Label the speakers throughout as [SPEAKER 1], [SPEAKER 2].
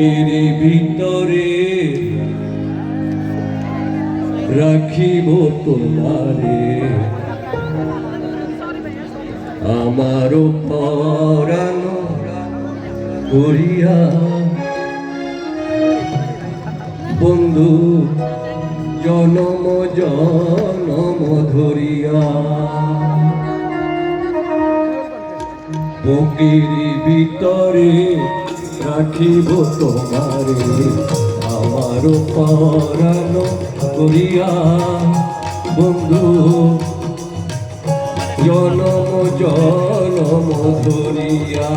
[SPEAKER 1] বুকের ভিতরে রাখিব তোমারে। আমার পরানো করিয়া বন্ধু জনম জনম ধরিয়া বুকের ভিতরে রাখিব তোমারে, আমার পরানো করিয়া। বন্ধু, জনম জনম ধরিয়া,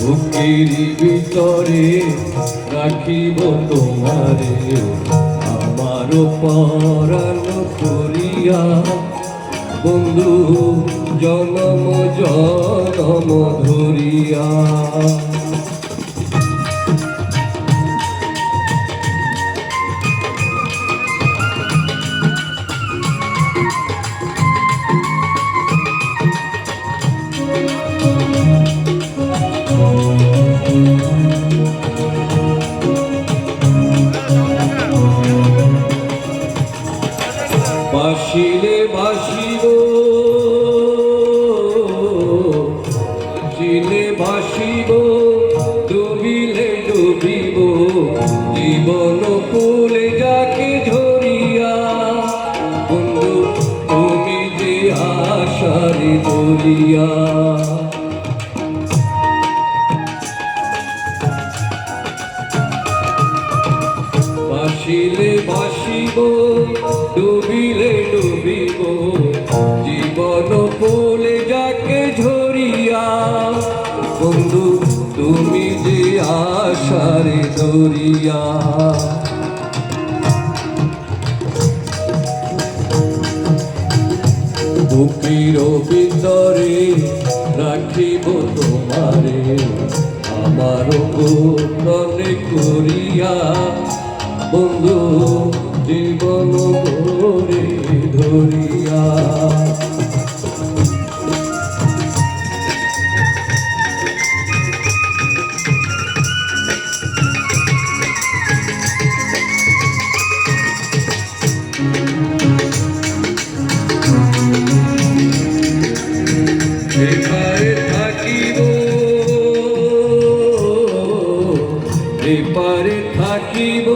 [SPEAKER 1] বুকের ভিতরে রাখিব তোমারে, আমার পরানো করিয়া। বন্ধু জনম জনম ধরিয়া। বাসিলে বাসিব জিলে বাসিব, ডুবিলে ডুবিব, জীবন কুলে যাকে ঝরিয়া বন্ধু, তুমি যে আশারি ধরিয়া বাসিলে বাসিব ডুবিলে তুমি যে আশারে ধরিয়া বুকির ভিতরে রাখিব তোমারে আমার মনে করিয়া বন্ধু জীবন ধরিয়া এপারে থাকিব,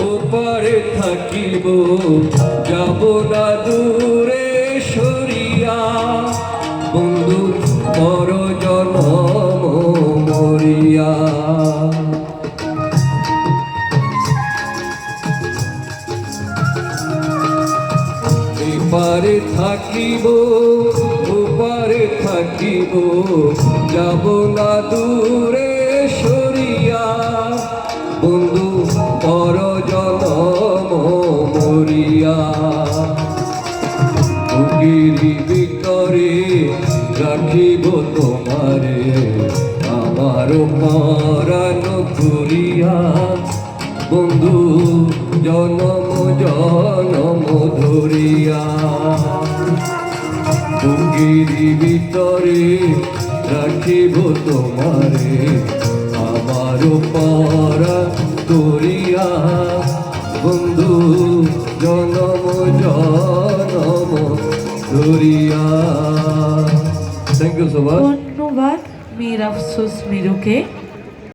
[SPEAKER 1] ওপারে থাকিব। যাব না দূরে সরিয়া। বন্ধু, পর জনম মরিয়া। এপারে থাকিব, ওপারে থাকিব। যাব না দূরে বুকের ভিতরে রাখিব তোমারে। আমার পরাণ করিয়া বন্ধু, জনম জনম ধরিয়া। বুকের ভিতরে রাখিব তোমারে, আমার পরা করিয়া। বন্ধু, জনম ধরিয়া থ্যাংক ইউ সো মাচ
[SPEAKER 2] ধন্যবাদ মীর আফসোস মিরুকে